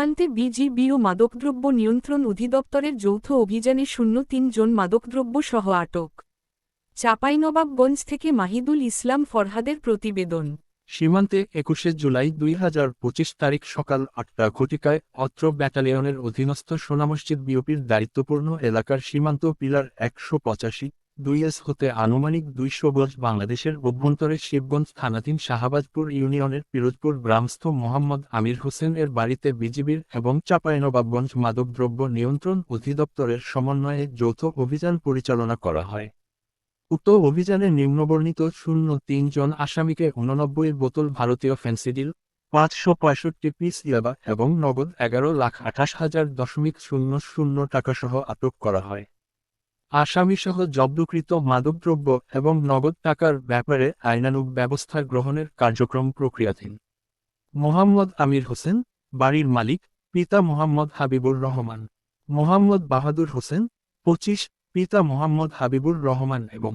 সীমান্তে বিজিবি ও মাদকদ্রব্য নিয়ন্ত্রণ অধিদপ্তরের যৌথ অভিযানে শূন্য তিন জন মাদকদ্রব্য সহ আটক। চাঁপাইনবাবগঞ্জ থেকে মাহিদুল ইসলাম ফরহাদের প্রতিবেদন। সীমান্তে একুশে জুলাই দুই হাজার পঁচিশ তারিখ সকাল আটটা ঘটিকায় অত্র ব্যাটালিয়নের অধীনস্থ সোনামসজিদ বিওপির দায়িত্বপূর্ণ এলাকার সীমান্ত পিলার একশো পঁচাশি দুই এস হতে আনুমানিক দুইশো গজ বাংলাদেশের অভ্যন্তরে শিবগঞ্জ থানাধীন শাহবাজপুর ইউনিয়নের পিরোজপুর গ্রামস্থ মোহাম্মদ আমির হোসেন এর বাড়িতে বিজিবির এবং চাঁপাইনবাবগঞ্জ মাদকদ্রব্য নিয়ন্ত্রণ অধিদপ্তরের সমন্বয়ে যৌথ অভিযান পরিচালনা করা হয়। উক্ত অভিযানে নিম্নবর্ণিত শূন্য তিন জন আসামিকে উননব্বই বোতল ভারতীয় ফেন্সিডিল, পাঁচশো পঁয়ষট্টি পিস ইয়াবা এবং নগদ এগারো লাখ আঠাশ হাজার দশমিক শূন্য শূন্য টাকা সহ আটক করা হয়। আসামিসহ জব্দকৃত মাদকদ্রব্য এবং নগদ টাকার ব্যাপারে আইনানুগ ব্যবস্থা গ্রহণের কার্যক্রম প্রক্রিয়াধীন। মোহাম্মদ আমির হোসেন, বাড়ির মালিক, পিতা মোহাম্মদ হাবিবুর রহমান। মোহাম্মদ বাহাদুর হোসেন, পঁচিশ, পিতা মোহাম্মদ হাবিবুর রহমান এবং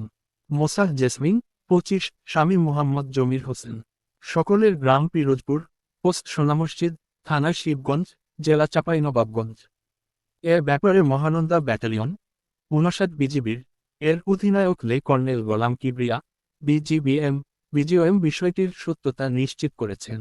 মোসাহ জেসমিন, পঁচিশ, স্বামী মোহাম্মদ জমির হোসেন। সকলের গ্রাম পিরোজপুর, পোস্ট সোনা মসজিদ, থানা শিবগঞ্জ, জেলা চাঁপাইনবাবগঞ্জ। এ ব্যাপারে মহানন্দা ব্যাটালিয়ন উনষাট বিজিবির এর অধিনায়ক লে কর্নেল গোলাম কিবরিয়া বিজিবিএম বিজিওএম বিষয়টির সত্যতা নিশ্চিত করেছেন।